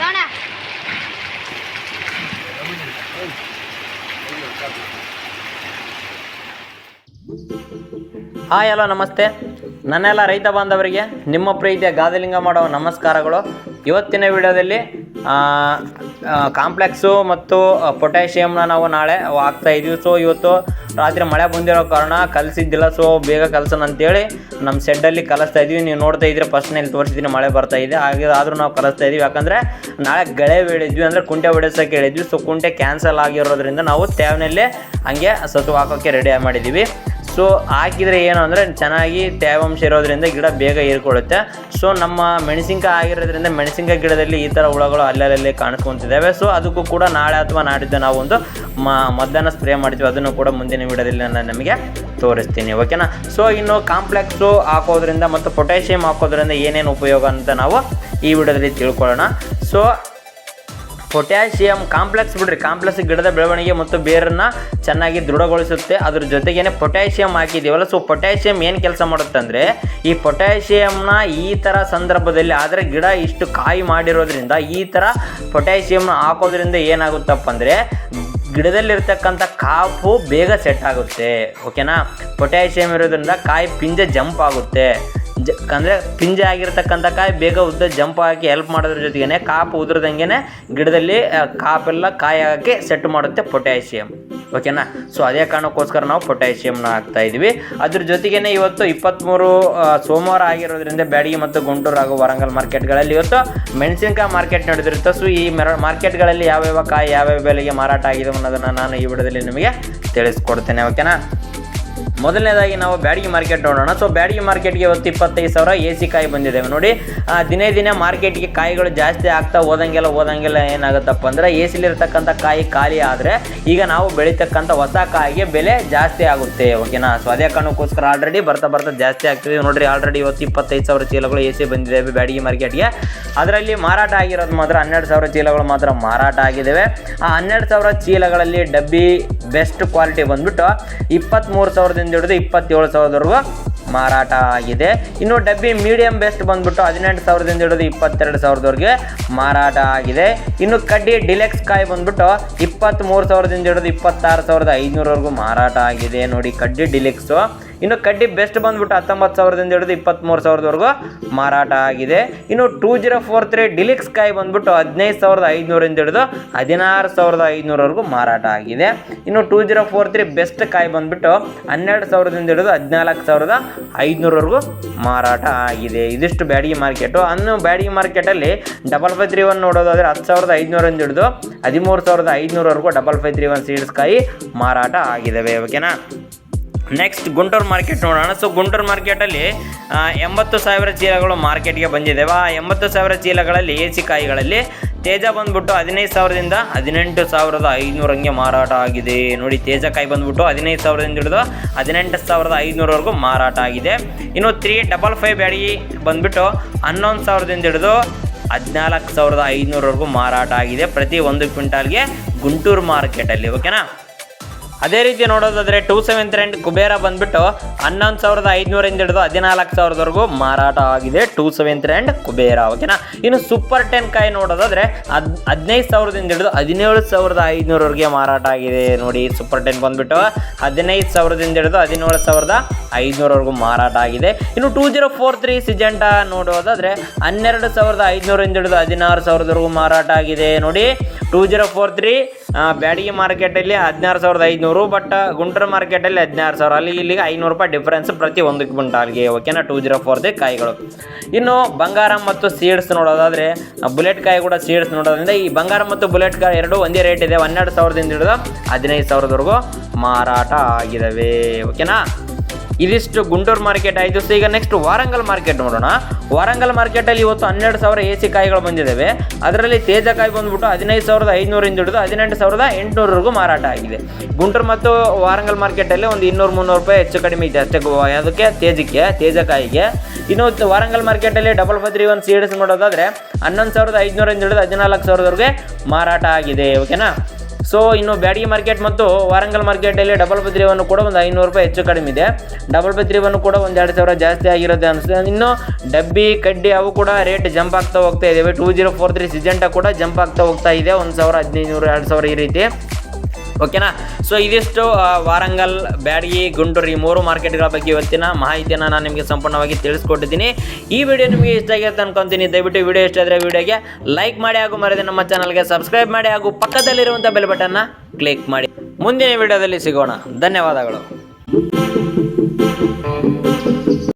ನೋಡ hi hello ನಮಸ್ತೆ. ನನ್ನೆಲ್ಲ ರೈತ ಬಾಂಧವರಿಗೆ ನಿಮ್ಮ ಪ್ರೀತಿಯ ಗಾದಲಿಂಗ ಮಾಡುವ ನಮಸ್ಕಾರಗಳು. ಇವತ್ತಿನ ವಿಡಿಯೋದಲ್ಲಿ ಕಾಂಪ್ಲೆಕ್ಸು ಮತ್ತು ಪೊಟ್ಯಾಷಿಯಮ್ನ ನಾವು ನಾಳೆ ಹಾಕ್ತಾ ಇದ್ದೀವಿ ಸೊ ಇವತ್ತು ರಾತ್ರಿ ಮಳೆ ಬಂದಿರೋ ಕಾರಣ ಕಲಸಿದ್ದಿಲ್ಲ. ಸೊ ಬೇಗ ಕಲಸೋಣ ಅಂತೇಳಿ ನಮ್ಮ ಶೆಡ್ಡಲ್ಲಿ ಕಲಿಸ್ತಾ ಇದ್ದೀವಿ ನೀವು ನೋಡ್ತಾ ಇದ್ರೆ ಫಸ್ಟ್ನಲ್ಲಿ ತೋರಿಸಿದ್ದೀನಿ ಮಳೆ ಬರ್ತಾ ಇದೆ. ಹಾಗೆ ಆದರೂ ನಾವು ಕಲಿಸ್ತಾ ಇದ್ದೀವಿ ಯಾಕಂದರೆ ನಾಳೆ ಗಳೆ ಬೆಳಿದ್ವಿ ಅಂದರೆ ಕುಂಟೆ ಹೊಡೆಸೋಕೆ ಹೇಳಿದ್ವಿ. ಸೊ ಕುಂಟೆ ಕ್ಯಾನ್ಸಲ್ ಆಗಿರೋದ್ರಿಂದ ನಾವು ತೇವನಲ್ಲೇ ಹಂಗೆ ಸತು ಹಾಕೋಕ್ಕೆ ರೆಡಿ ಮಾಡಿದ್ದೀವಿ. ಸೊ ಹಾಕಿದರೆ ಏನು ಅಂದರೆ ಚೆನ್ನಾಗಿ ತೇವಾಂಶ ಇರೋದ್ರಿಂದ ಗಿಡ ಬೇಗ ಹೀರ್ಕೊಳ್ಳುತ್ತೆ ಸೊ ನಮ್ಮ ಮೆಣಸಿನ್ಕಾಯಿ ಆಗಿರೋದ್ರಿಂದ ಮೆಣಸಿನ್ಕಾಯಿ ಗಿಡದಲ್ಲಿ ಈ ಥರ ಹುಳಗಳು ಅಲ್ಲಲ್ಲಿ ಕಾಣಿಸ್ಕೊಂತಿದ್ದಾವೆ. ಸೊ ಅದಕ್ಕೂ ಕೂಡ ನಾಳೆ ಅಥವಾ ನಾಡಿದ್ದು ನಾವು ಒಂದು ಮ ಮಧ್ಯಾಹ್ನ ಸ್ಪ್ರೇ ಮಾಡ್ತೀವಿ. ಅದನ್ನು ಕೂಡ ಮುಂದಿನ ವಿಡಿಯೋದಲ್ಲಿ ನಾನು ನಿಮಗೆ ತೋರಿಸ್ತೀನಿ. ಓಕೆನಾ ಸೊ ಇನ್ನು ಕಾಂಪ್ಲೆಕ್ಸು ಹಾಕೋದ್ರಿಂದ ಮತ್ತು ಪೊಟ್ಯಾಷಿಯಂ ಹಾಕೋದ್ರಿಂದ ಏನೇನು ಉಪಯೋಗ ಅಂತ ನಾವು ಈ ವಿಡಿಯೋದಲ್ಲಿ ತಿಳ್ಕೊಳ್ಳೋಣ. ಸೊ ಪೊಟ್ಯಾಷಿಯಂ ಕಾಂಪ್ಲೆಕ್ಸ್ ಬಿಡ್ರಿ. ಕಾಂಪ್ಲೆಕ್ಸ್ ಗಿಡದ ಬೆಳವಣಿಗೆ ಮತ್ತು ಬೇರನ್ನು ಚೆನ್ನಾಗಿ ದೃಢಗೊಳಿಸುತ್ತೆ. ಅದ್ರ ಜೊತೆಗೇನೆ ಪೊಟ್ಯಾಷಿಯಂ ಹಾಕಿದ್ದೀವಲ್ಲ. ಸೊ ಪೊಟ್ಯಾಷಿಯಂ ಏನು ಕೆಲಸ ಮಾಡುತ್ತೆ ಅಂದರೆ, ಈ ಪೊಟ್ಯಾಷಿಯಂನ ಈ ಥರ ಸಂದರ್ಭದಲ್ಲಿ ಆದರೆ ಗಿಡ ಇಷ್ಟು ಕಾಯಿ ಮಾಡಿರೋದ್ರಿಂದ, ಈ ಥರ ಪೊಟ್ಯಾಷಿಯಂನ ಹಾಕೋದ್ರಿಂದ ಏನಾಗುತ್ತಪ್ಪ ಅಂದರೆ, ಗಿಡದಲ್ಲಿರ್ತಕ್ಕಂಥ ಕಾಪು ಬೇಗ ಸೆಟ್ ಆಗುತ್ತೆ. ಓಕೆನಾ ಪೊಟ್ಯಾಷಿಯಂ ಇರೋದ್ರಿಂದ ಕಾಯಿ ಪಿಂಜೆ ಜಂಪ್ ಆಗುತ್ತೆ. ಜ, ಅಂದರೆ ಪಿಂಜೆ ಆಗಿರ್ತಕ್ಕಂಥ ಕಾಯಿ ಬೇಗ ಉದ್ದ ಜಂಪ್ ಹಾಕಿ ಹೆಲ್ಪ್ ಮಾಡೋದ್ರ ಜೊತೆಗೇನೆ ಕಾಪು ಉದ್ರದಂಗೆ ಗಿಡದಲ್ಲಿ ಕಾಪೆಲ್ಲ ಕಾಯಿ ಹಾಕಿ ಸೆಟ್ ಮಾಡುತ್ತೆ ಪೊಟ್ಯಾಷಿಯಮ್ ಓಕೆನಾ ಸೊ ಅದೇ ಕಾರಣಕ್ಕೋಸ್ಕರ ನಾವು ಪೊಟ್ಯಾಷಿಯಮ್ನ ಹಾಕ್ತಾ ಇದ್ವಿ. ಅದ್ರ ಜೊತೆಗೇ ಇವತ್ತು ಇಪ್ಪತ್ತ್ಮೂರು ಸೋಮವಾರ ಆಗಿರೋದ್ರಿಂದ ಬ್ಯಾಡಗಿ ಮತ್ತು ಗುಂಟೂರು ಹಾಗೂ ವರಂಗಲ್ ಮಾರ್ಕೆಟ್ಗಳಲ್ಲಿ ಇವತ್ತು ಮೆಣಸಿನಕಾಯಿ ಮಾರ್ಕೆಟ್ ನಡೆದಿರುತ್ತೆ. ಸೊ ಈ ಮೆರ, ಮಾರ್ಕೆಟ್ಗಳಲ್ಲಿ ಯಾವ್ಯಾವ ಕಾಯಿ, ಯಾವ್ಯಾವ ಬೆಲೆಗೆ ಮಾರಾಟ ಆಗಿದೆ ಅನ್ನೋದನ್ನು ನಾನು ಈ ವಿಡಿಯೋದಲ್ಲಿ ನಿಮಗೆ ತಿಳಿಸ್ಕೊಡ್ತೇನೆ. ಓಕೆನಾ ಮೊದಲನೇದಾಗಿ ನಾವು ಬ್ಯಾಡಗಿ ಮಾರ್ಕೆಟ್ ನೋಡೋಣ. ಸೊ ಬ್ಯಾಡಗಿ ಮಾರ್ಕೆಟ್ಗೆ ಇವತ್ತು ಇಪ್ಪತ್ತೈದು ಸಾವಿರ ಎ ಸಿ ಕಾಯಿ ಬಂದಿದ್ದೇವೆ ನೋಡಿ. ದಿನೇ ದಿನೇ ಮಾರ್ಕೆಟ್ಗೆ ಕಾಯಿಗಳು ಜಾಸ್ತಿ ಆಗ್ತಾ ಹೋದಂಗೆಲ್ಲ ಹೋದಂಗೆಲ್ಲ ಏನಾಗುತ್ತಪ್ಪ ಅಂದರೆ ಎ ಸಿಲಿರ್ತಕ್ಕಂಥ ಕಾಯಿ ಖಾಲಿ ಆದರೆ ಈಗ ನಾವು ಬೆಳೀತಕ್ಕಂಥ ಹೊಸ ಕಾಯಿಗೆ ಬೆಲೆ ಜಾಸ್ತಿ ಆಗುತ್ತೆ. ಓಕೆನಾ ಸೊ ಅದೇ ಕಾರಣಕ್ಕೋಸ್ಕರ ಆಲ್ರೆಡಿ ಬರ್ತಾ ಬರ್ತಾ ಜಾಸ್ತಿ ಆಗ್ತಿದೆ. ನೋಡಿರಿ ಆಲ್ರೆಡಿ ಇವತ್ತು ಇಪ್ಪತ್ತೈದು ಸಾವಿರ ಚೀಲಗಳು ಎ ಸಿ ಬಂದಿದ್ದಾವೆ ಬ್ಯಾಡಗಿ ಮಾರ್ಕೆಟ್ಗೆ. ಅದರಲ್ಲಿ ಮಾರಾಟ ಆಗಿರೋದು ಮಾತ್ರ ಹನ್ನೆರಡು ಸಾವಿರ ಚೀಲಗಳು ಮಾತ್ರ ಮಾರಾಟ ಆಗಿದ್ದಾವೆ. ಆ ಹನ್ನೆರಡು ಸಾವಿರ ಚೀಲಗಳಲ್ಲಿ ಡಬ್ಬಿ ಬೆಸ್ಟ್ ಕ್ವಾಲಿಟಿ ಬಂದ್ಬಿಟ್ಟು ಇಪ್ಪತ್ತ್ಮೂರು ಸಾವಿರದಿಂದ ಹಿಡಿದು ಇಪ್ಪತ್ತೇಳು ಸಾವಿರದವರೆಗೂ ಮಾರಾಟ ಆಗಿದೆ. ಇನ್ನು ಡಬ್ಬಿ ಮೀಡಿಯಂ ಬೆಸ್ಟ್ ಬಂದ್ಬಿಟ್ಟು ಹದಿನೆಂಟು ಸಾವಿರದಿಂದ ಹಿಡಿದು ಇಪ್ಪತ್ತೆರಡು ಸಾವಿರದವರೆಗೆ ಮಾರಾಟ ಆಗಿದೆ. ಇನ್ನು ಕಡ್ಡಿ ಡಿಲೆಕ್ಸ್ ಕಾಯಿ ಬಂದ್ಬಿಟ್ಟು ಇಪ್ಪತ್ತ್ಮೂರು ಸಾವಿರದಿಂದ ಹಿಡಿದು ಇಪ್ಪತ್ತಾರು ಸಾವಿರದ ಐದುನೂರವರೆಗೂ ಮಾರಾಟ ಆಗಿದೆ. ನೋಡಿ ಕಡ್ಡಿ ಡಿಲೆಕ್ಸು ಇನ್ನು ಕಡ್ಡಿ ಬೆಸ್ಟ್ ಬಂದ್ಬಿಟ್ಟು ಹತ್ತೊಂಬತ್ತು ಸಾವಿರದಿಂದ ಹಿಡಿದು ಇಪ್ಪತ್ತ್ಮೂರು ಸಾವಿರದವರೆಗೂ ಮಾರಾಟ ಆಗಿದೆ. ಇನ್ನು two zero four three deluxe ಕಾಯಿ ಬಂದ್ಬಿಟ್ಟು ಹದಿನೈದು ಸಾವಿರದ ಐದುನೂರಿಂದ ಹಿಡಿದು ಹದಿನಾರು ಸಾವಿರದ ಐದುನೂರವರೆಗೂ ಮಾರಾಟ ಆಗಿದೆ. ಇನ್ನು two zero four three best ಕಾಯಿ ಬಂದ್ಬಿಟ್ಟು ಹನ್ನೆರಡು ಸಾವಿರದಿಂದ ಹಿಡಿದು ಹದಿನಾಲ್ಕು ಸಾವಿರದ ಐದುನೂರವರೆಗೂ ಮಾರಾಟ ಆಗಿದೆ. ಇದಿಷ್ಟು ಬ್ಯಾಡಗಿ ಮಾರ್ಕೆಟು. ಅನ್ನು ಬ್ಯಾಡಗಿ ಮಾರ್ಕೆಟಲ್ಲಿ ಡಬಲ್ ಫೈವ್ ತ್ರೀ ಒನ್ ನೋಡೋದಾದರೆ ಹತ್ತು ಸಾವಿರದ ಐದುನೂರಿಂದ ಹಿಡಿದು ಹದಿಮೂರು ಸಾವಿರದ ಐದುನೂರವರೆಗೂ double five three one seeds ಕಾಯಿ ಮಾರಾಟ ಆಗಿದ್ದಾವೆ. ಓಕೆನಾ? ನೆಕ್ಸ್ಟ್ ಗುಂಟೂರು ಮಾರ್ಕೆಟ್ ನೋಡೋಣ. ಸೊ ಗುಂಟೂರು ಮಾರ್ಕೆಟಲ್ಲಿ ಎಂಬತ್ತು ಸಾವಿರ ಚೀಲಗಳು ಮಾರ್ಕೆಟ್ಗೆ ಬಂದಿದ್ದಾವೆ ಆ ಎಂಬತ್ತು ಸಾವಿರ ಚೀಲಗಳಲ್ಲಿ ಎ ಸಿ ಕಾಯಿಗಳಲ್ಲಿ ತೇಜ ಬಂದ್ಬಿಟ್ಟು ಹದಿನೈದು ಸಾವಿರದಿಂದ ಹದಿನೆಂಟು ಸಾವಿರದ ಐದುನೂರಂಗೆ ಮಾರಾಟ ಆಗಿದೆ. ನೋಡಿ, ತೇಜ ಕಾಯಿ ಬಂದ್ಬಿಟ್ಟು ಹದಿನೈದು ಸಾವಿರದಿಂದ ಹಿಡಿದು ಹದಿನೆಂಟು ಸಾವಿರದ ಐದುನೂರವರೆಗೂ ಮಾರಾಟ ಆಗಿದೆ. ಇನ್ನು ತ್ರೀ ಡಬಲ್ ಫೈವ್ ಬ್ಯಾಡಗಿ ಬಂದ್ಬಿಟ್ಟು ಹನ್ನೊಂದು ಸಾವಿರದಿಂದ ಹಿಡಿದು ಹದಿನಾಲ್ಕು ಸಾವಿರದ ಐದುನೂರವರೆಗೂ ಮಾರಾಟ ಆಗಿದೆ ಪ್ರತಿ ಒಂದು ಕ್ವಿಂಟಾಲ್ಗೆ ಗುಂಟೂರು ಮಾರ್ಕೆಟಲ್ಲಿ ಓಕೆನಾ ಅದೇ ರೀತಿ ನೋಡೋದಾದ್ರೆ ಟೂ ಸೆವೆನ್ ತ್ರೆಂಡ್ ಕುಬೇರ ಬಂದ್ಬಿಟ್ಟು ಹನ್ನೊಂದು ಸಾವಿರದ ಐದುನೂರಿಂದ ಹಿಡಿದು ಹದಿನಾಲ್ಕು ಸಾವಿರದವರೆಗೂ ಮಾರಾಟ ಆಗಿದೆ ಟೂ ಸೆವೆನ್ ತ್ರೆಂಡ್ ಕುಬೇರ ಓಕೆನಾ ಇನ್ನು ಸೂಪರ್ ಟೆನ್ ಕಾಯಿ ನೋಡೋದಾದ್ರೆ ಹದ್, ಹದಿನೈದು ಸಾವಿರದಿಂದ ಹಿಡಿದು ಹದಿನೇಳು ಸಾವಿರದ ಐದುನೂರವರೆಗೆ ಮಾರಾಟ ಆಗಿದೆ ನೋಡಿ ಸೂಪರ್ ಟೆನ್ ಬಂದ್ಬಿಟ್ಟು ಹದಿನೈದು ಸಾವಿರದಿಂದ ಹಿಡಿದು ಹದಿನೇಳು ಸಾವಿರದ ಐದುನೂರವರೆಗೂ ಮಾರಾಟ ಆಗಿದೆ. ಇನ್ನು two zero four three Syngenta ನೋಡೋದಾದ್ರೆ ಹನ್ನೆರಡು ಸಾವಿರದ ಐದುನೂರಿಂದ ಹಿಡಿದು ಹದಿನಾರು ಸಾವಿರದವರೆಗೂ ಮಾರಾಟ ಆಗಿದೆ ನೋಡಿ. Two zero four three Byadagi ಮಾರ್ಕೆಟಲ್ಲಿ ಹದಿನಾರು ಸಾವಿರದ ಐದುನೂರು, ಬಟ್ ಗುಂಟೂರು ಮಾರ್ಕೆಟಲ್ಲಿ ಹದಿನಾರು ಸಾವಿರ. ಅಲ್ಲಿ ಇಲ್ಲಿಗೆ ಐನೂರು ರೂಪಾಯಿ ಡಿಫ್ರೆನ್ಸ್ ಪ್ರತಿ ಒಂದು ಅಲ್ಲಿಗೆ ಓಕೆನಾ ಟೂ ಜೀರೋ ಫೋರ್ ತ್ರೀ ಕಾಯಿಗಳು. ಇನ್ನು ಬಂಗಾರ ಮತ್ತು ಸೀಡ್ಸ್ ನೋಡೋದಾದರೆ, ಬುಲೆಟ್ ಕಾಯಿ ಕೂಡ ಸೀಡ್ಸ್ ನೋಡೋದ್ರಿಂದ ಈ ಬಂಗಾರ ಮತ್ತು ಬುಲೆಟ್ ಕಾಯಿ ಎರಡು ಒಂದೇ ರೇಟ್ ಇದೆ, ಹನ್ನೆರಡು ಸಾವಿರದಿಂದ ಹಿಡಿದು ಹದಿನೈದು ಸಾವಿರದವರೆಗೂ ಮಾರಾಟ ಆಗಿದ್ದಾವೆ ಓಕೆನಾ ಇದಿಷ್ಟು ಗುಂಡೂರು ಮಾರ್ಕೆಟ್ ಆಯಿತು. ಸೊ ಈಗ ನೆಕ್ಸ್ಟ್ ವಾರಂಗಲ್ ಮಾರ್ಕೆಟ್ ನೋಡೋಣ. ವಾರಂಗಲ್ ಮಾರ್ಕೆಟಲ್ಲಿ ಇವತ್ತು ಹನ್ನೆರಡು ಸಾವಿರ ಎ ಸಿ ಕಾಯಿಗಳು ಬಂದಿದ್ದಾವೆ. ಅದರಲ್ಲಿ ತೇಜ ಕಾಯಿ ಬಂದ್ಬಿಟ್ಟು ಹದಿನೈದು ಸಾವಿರದ ಐನೂರಿಂದ ಹಿಡಿದು ಹದಿನೆಂಟು ಸಾವಿರದ ಎಂಟುನೂರವರೆಗೂ ಮಾರಾಟ ಆಗಿದೆ. ಗುಂಟೂರು ಮತ್ತು ವಾರಂಗಲ್ ಮಾರ್ಕೆಟಲ್ಲಿ ಒಂದು ಇನ್ನೂರು, ಮುನ್ನೂರು ರೂಪಾಯಿ ಹೆಚ್ಚು ಕಡಿಮೆ ಇದೆ. ಅಷ್ಟೇ ಅದಕ್ಕೆ ತೇಜಕ್ಕೆ ತೇಜಕಾಯಿಗೆ ಇನ್ನು ವಾರಂಗಲ್ ಮಾರ್ಕೆಟಲ್ಲಿ ಡಬಲ್ ಫದ್ರಿ ಒನ್ ಸೀಡ್ಸ್ ನೋಡೋದಾದರೆ ಹನ್ನೊಂದು ಸಾವಿರದ ಐದುನೂರಿಂದ ಹಿಡಿದು ಹದಿನಾಲ್ಕು ಸಾವಿರದವರೆಗೆ ಮಾರಾಟ ಆಗಿದೆ. ಓಕೆನಾ ಸೊ ಇನ್ನು ಬ್ಯಾಡಗಿ ಮಾರ್ಕೆಟ್ ಮತ್ತು ವಾರಂಗಲ್ ಮಾರ್ಕೆಟಲ್ಲಿ ಡಬಲ್ ಬದ್ರಿವನ್ನು ಕೂಡ ಒಂದು ಐನೂರು ರೂಪಾಯಿ ಹೆಚ್ಚು ಕಡಿಮೆ ಇದೆ. ಡಬಲ್ ಬದ್ರಿವನ್ನು ಕೂಡ ಒಂದು ಎರಡು ಸಾವಿರ ಜಾಸ್ತಿ ಆಗಿರುತ್ತೆ ಅನಿಸುತ್ತೆ. ಇನ್ನು ಡಬ್ಬಿ, ಕಡ್ಡಿ ಅವು ಕೂಡ ರೇಟ್ ಜಂಪ್ ಆಗ್ತಾ ಹೋಗ್ತಾ ಇದ್ದಾವೆ two zero four three Syngenta ಕೂಡ ಜಂಪ್ ಆಗ್ತಾ ಹೋಗ್ತಾ ಇದೆ. ಒಂದು ಸಾವಿರ ಹದಿನೈದು ನೂರು, ಎರಡು ಸಾವಿರ ಈ ರೀತಿ. ಓಕೆನಾ? ಸೊ ಇದಿಷ್ಟು ವಾರಂಗಲ್, ಬ್ಯಾಡಗಿ, ಗುಂಡೂರು ಈ ಮೂರು ಮಾರ್ಕೆಟ್ಗಳ ಬಗ್ಗೆ ಇವತ್ತಿನ ಮಾಹಿತಿಯನ್ನು ನಾನು ನಿಮಗೆ ಸಂಪೂರ್ಣವಾಗಿ ತಿಳಿಸ್ಕೊಟ್ಟಿದ್ದೀನಿ. ಈ ವಿಡಿಯೋ ನಿಮಗೆ ಇಷ್ಟ ಆಗಿರುತ್ತೆ ಅನ್ಕೊಂತೀನಿ. ದಯವಿಟ್ಟು ವಿಡಿಯೋ ಇಷ್ಟ ಆದರೆ ವಿಡಿಯೋಗೆ ಲೈಕ್ ಮಾಡಿ ಹಾಗೂ ಮರದ ನಮ್ಮ ಚಾನಲ್ಗೆ ಸಬ್ಸ್ಕ್ರೈಬ್ ಮಾಡಿ ಹಾಗೂ ಪಕ್ಕದಲ್ಲಿರುವಂಥ ಬೆಲ್ ಬಟನ್ನ ಕ್ಲಿಕ್ ಮಾಡಿ. ಮುಂದಿನ ವಿಡಿಯೋದಲ್ಲಿ ಸಿಗೋಣ. ಧನ್ಯವಾದಗಳು.